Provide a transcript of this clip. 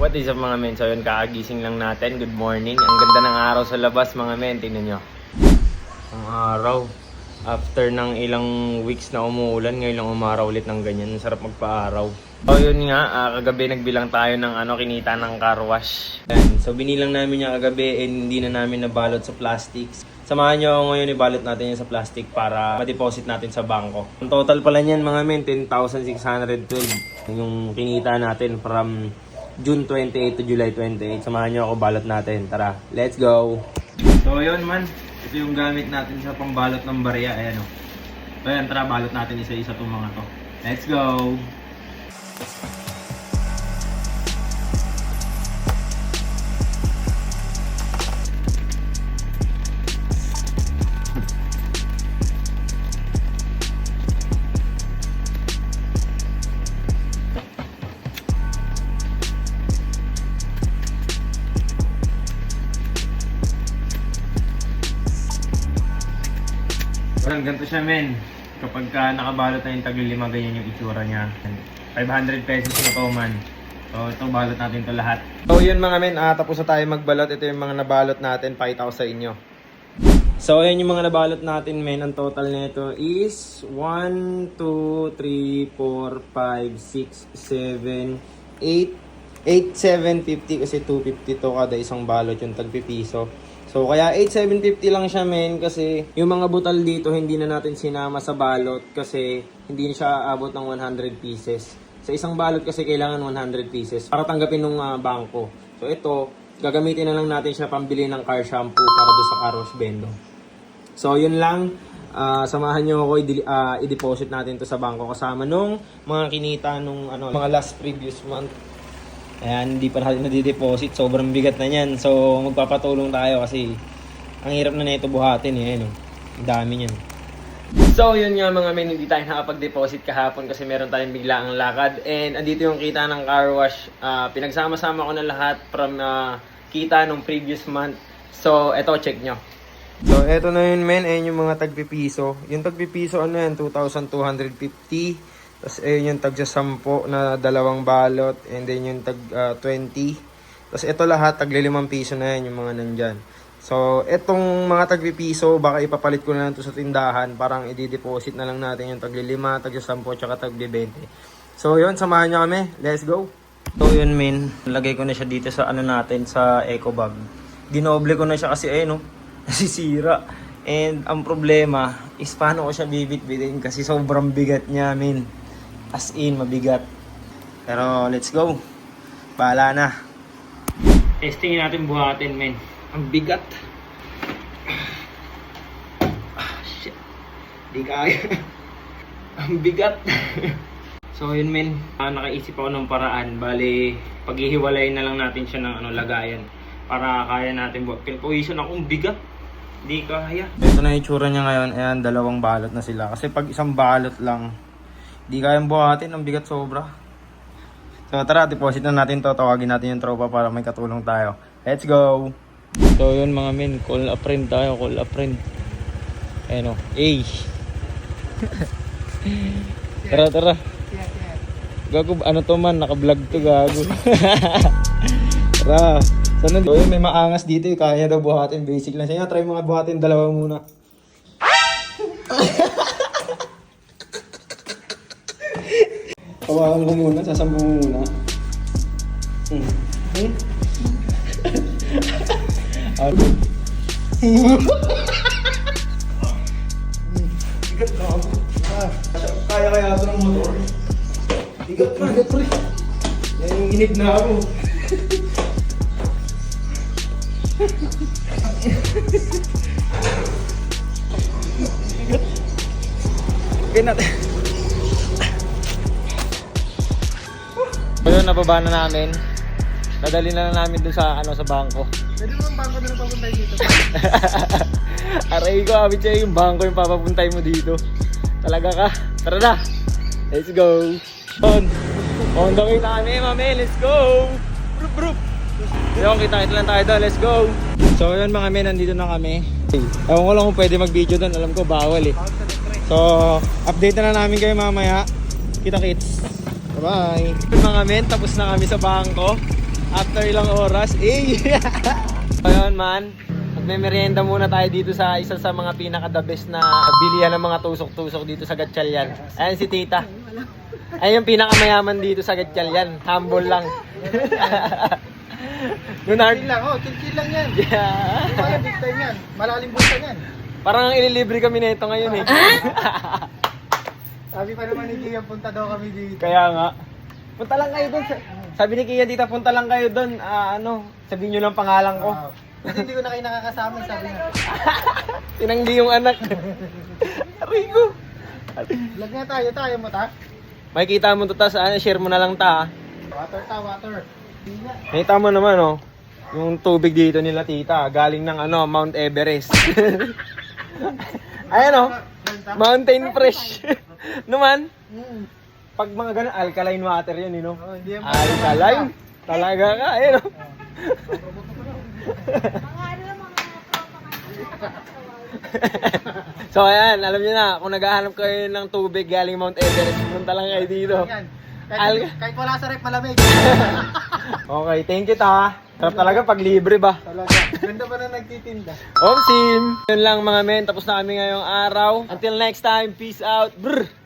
What is up mga men? So yun, kakagising lang natin. Good morning. Ang ganda ng araw sa labas mga men. Tingnan nyo. Ang araw. After ng ilang weeks na umuulan, ngayon lang umaraw ulit ng ganyan. Ang sarap magpa-araw. So yun nga, ah, kagabi nagbilang tayo ng ano, kinita ng car wash. Yan. So binilang namin yung kagabi and hindi na namin nabalot sa plastics. Samahan nyo ako ngayon ibalot natin yan sa plastic para ma-deposit natin sa bangko. Ang total pala niyan mga men, 10,612 yung kinita natin from June 28 to July 28. Samahan nyo ako balot natin. Tara, let's go! So yun man, ito yung gamit natin sa pambalot ng barya. Ayan o. So yan, tara balot natin isa-isa itong mga to. Let's go! Ganito siya men. Kapag ka nakabalot na yung taglilima, ganyan yung itsura niya. 500 pesos na to man. So ito balot natin to lahat. So yun mga men, ah, tapos na tayo magbalot. Ito yung mga nabalot natin, pakita ko sa inyo. So ayan yung mga nabalot natin men. Ang total nito is 1, 2, 3, 4, 5, 6, 7, 8, 8,750 kasi 250 to kada isang balot yung tagpipiso. So kaya 8,750 lang siya men kasi yung mga butal dito hindi na natin sinama sa balot kasi hindi na siya aabot ng 100 pieces. Sa isang balot kasi kailangan 100 pieces para tanggapin ng bangko. So ito, gagamitin na lang natin siya pambili ng car shampoo para doon sa car wash bendo. So yun lang, Ah, samahan nyo ako i- ah, i-deposit natin to sa bangko kasama nung mga kinita nung ano, mga last previous month. Ayan, hindi pa natin nadideposit. Sobrang bigat na yan. So, magpapatulong tayo kasi ang hirap na nito buhatin eh. Ano? Ang dami niyan. So, yun nga mga men, hindi tayo nakapag-deposit kahapon kasi meron tayong biglaang lakad. And andito yung kita ng car wash. Ah, pinagsama-sama ko na lahat from ah, kita nung previous month. So, eto, check nyo. So, eto na yun men. Ayan yung mga tagpipiso. Yung tagpipiso, ano yan? 2,250. Tapos ayun yung tag sa 10 na dalawang balot and then yung tag ah, 20. Tapos ito lahat tag 5 piso na yan yung mga nandyan. So etong mga tag piso baka ipapalit ko na lang to sa tindahan parang i-deposit na lang natin yung tag 5, tag 10 tsaka tag 20. So yun samahan nyo kami. Let's go. So yun min, lagay ko na siya dito sa ano natin sa eco bag. Dinoble ko na siya kasi ayun no, nasisira. And ang problema is paano ko siya bibit-bitin kasi sobrang bigat niya min. As in, mabigat. Pero let's go. Bahala na. Testingin natin buhatin, men. Ang bigat. Ah, shit. Di kaya. Ang bigat. so yun, men. Ah, nakaisip ako ng paraan. Bali, paghihiwalay na lang natin siya ng ano, lagayan. Para kaya natin buhat. Pinpawisan ako, ang bigat. Di kaya. Ito na yung itsura niya ngayon. Ayan, dalawang balot na sila. Kasi pag isang balot lang, Di kayang buhatin, ang bigat sobra. So tara, deposit na natin to. Tawagin natin yung tropa para may katulong tayo. Let's go! So yun mga men, call a friend tayo, call a friend. Ayan o, ay! tara, tara. Gago, ano to man, naka-vlog to gago. tara. So, yun, may maangas dito, eh. kaya daw buhatin, basic lang siya. Try mga buhatin, dalawa muna. Kawakan ko muna, sasambong mo muna. Hmm. Hmm? Bigat na ako. Ah, kaya kaya ito ng motor. Bigat na, bigat pre. Inip na ako. Bigat. Okay natin. Ayun, nababa na namin. Dadali na lang namin dun sa ano sa bangko. Pwede mo ang bangko na papuntay dito. Aray ko, abit siya yung bangko yung papapuntay mo dito. Talaga ka. Tara na. Let's go. On. On the way kami, mami. Let's go. Brup, brup. Yung kita kita lang tayo doon. Let's go. So yun mga men, nandito na kami. Ewan ko lang kung pwede mag-video doon. Alam ko bawal eh. So, update na lang namin kayo mamaya. Kita Bye-bye. Mga men, tapos na kami sa bangko. After ilang oras, eh! Ayun man, magme-merienda muna tayo dito sa isa sa mga pinaka-the best na bilihan ng mga tusok-tusok dito sa Gatchalian. Ayan si tita. Ayan yung pinakamayaman dito sa Gatchalian. Humble lang. Nunard. Chill lang, oh, chill, chill lang yan. Yeah. Wala big time yan. Malalim bulsa yan. Parang ililibre kami nito ngayon eh. Sabi pa naman ni Kian, punta daw kami dito. Kaya nga. Punta lang kayo doon. Sabi ni Kia dita, punta lang kayo doon. Ah, ano, sabihin nyo lang pangalan ko. Wow. Kasi hindi ko na kayo nakakasama, sabi nga. Tinanggi yung anak. Rico. Vlog nga tayo, tayo mo ta. Makikita mo to ta sa ano, share mo na lang ta. ah. Water ta, water. Hindi nga. Nakita mo naman oh. Yung tubig dito nila tita, galing ng ano, Mount Everest. Ayan oh, mountain fresh. naman, Mm. pag mga ganun, alkaline water yun, you know? Oh, hindi yan. Alkaline? Talaga ka, ayun oh. so ayan, alam niyo na, kung naghahanap kayo ng tubig galing Mount Everest, punta lang kayo dito. Yan. Kahit, Al- kahit wala sa rep, malamig. Okay, thank you ta. Sarap talaga pag libre ba? Talaga. Ganda pa na nagtitinda. Om Sim! Yun lang mga men, tapos na kami ngayong araw. Until next time, peace out. Brr!